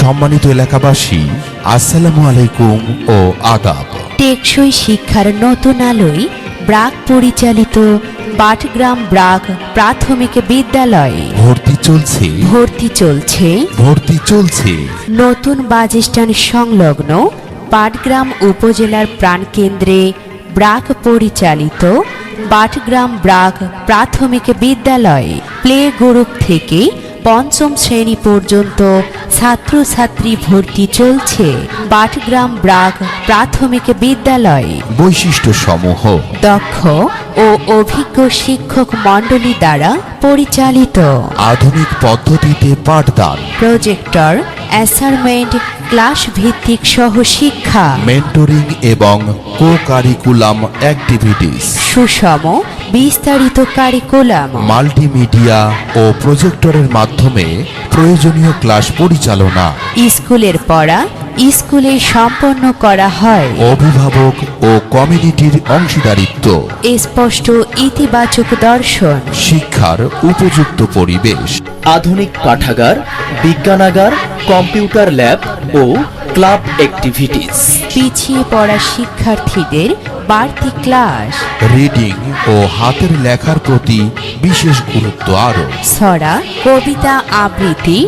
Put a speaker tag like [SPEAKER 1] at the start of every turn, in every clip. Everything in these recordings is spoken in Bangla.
[SPEAKER 1] সম্মানিত এলাকাবাসী আসসালামু আলাইকুম ও আদাব।
[SPEAKER 2] টেকসই শিক্ষার নতুন আলোয় ব্রাক পরিচালিত পাটগ্রাম ব্রাক প্রাথমিক বিদ্যালয়ে।
[SPEAKER 1] ভর্তি চলছে।
[SPEAKER 2] ভর্তি চলছে।
[SPEAKER 1] ভর্তি চলছে।
[SPEAKER 2] নতুন বাস স্ট্যান্ড সংলগ্ন পাটগ্রাম উপজেলার প্রাণকেন্দ্রে ব্রাক পরিচালিত পাটগ্রাম ব্রাক প্রাথমিক বিদ্যালয়ে। প্লে গ্রুপ থেকে পঞ্চম শ্রেণি পর্যন্ত ছাত্রছাত্রী ভর্তি চলছে পাটগ্রাম ব্রাক প্রাথমিক বিদ্যালয়ে।
[SPEAKER 1] বৈশিষ্ট্য সমূহ
[SPEAKER 2] দক্ষ ও অভিজ্ঞ শিক্ষক মণ্ডলী দ্বারা পরিচালিত।
[SPEAKER 1] আধুনিক পদ্ধতিতে পাঠদান।
[SPEAKER 2] প্রজেক্টর অ্যাসাইনমেন্ট ক্লাস ভিত্তিক সহ শিক্ষা
[SPEAKER 1] মেন্টরিং এবং কো কারিকুলাম অ্যাক্টিভিটিস।
[SPEAKER 2] সুষম বিস্তারিত কারিকুলাম
[SPEAKER 1] মাল্টিমিডিয়া ও প্রজেক্টরের মাধ্যমে প্রয়োজনীয় ক্লাস পরিচালনা।
[SPEAKER 2] স্কুলের পড়া স্কুলে সম্পন্ন করা হয়।
[SPEAKER 1] অভিভাবক ও কমিউনিটির অংশীদারিত্ব।
[SPEAKER 2] স্পষ্ট ইতিবাচক দর্শন।
[SPEAKER 1] শিক্ষার উপযুক্ত পরিবেশ।
[SPEAKER 3] আধুনিক পাঠাগার বিজ্ঞানাগার কম্পিউটার ল্যাব ও ক্লাব অ্যাক্টিভিটিস।
[SPEAKER 2] পিছিয়ে পড়া শিক্ষার্থীদের বাড়তি ক্লাস।
[SPEAKER 1] রিডিং ও হাতের লেখার প্রতি বিশেষ গুরুত্ব আরোপ
[SPEAKER 2] ছড়া কবিতা আবৃত্তি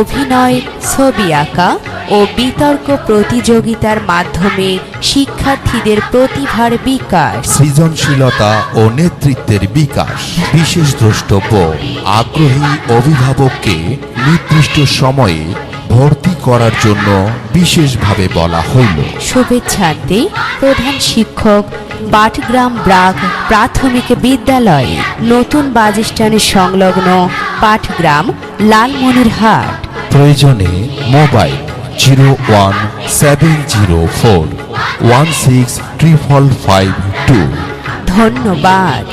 [SPEAKER 2] অভিনয় ছবি আঁকা ও বিতর্ক প্রতিযোগিতার মাধ্যমে শিক্ষার্থীদের প্রতিভার বিকাশ।
[SPEAKER 1] সৃজনশীলতা ও নেতৃত্বের বিকাশ। বিশেষ দ্রষ্টব্য আগ্রহী অভিভাবককে নির্দিষ্ট সময়ে ভর্তি করার জন্য বিশেষভাবে বলা হইল।
[SPEAKER 2] শুভেচ্ছান্তে প্রধান শিক্ষক বাটগ্রাম ব্রাক প্রাথমিক বিদ্যালয়ে নতুন বাসস্ট্যান্ড সংলগ্ন পাটগ্রাম লালমনিরহাট।
[SPEAKER 1] প্রয়োজনে mobile zero one seven zero four one six triple five two.
[SPEAKER 2] ধন্যবাদ।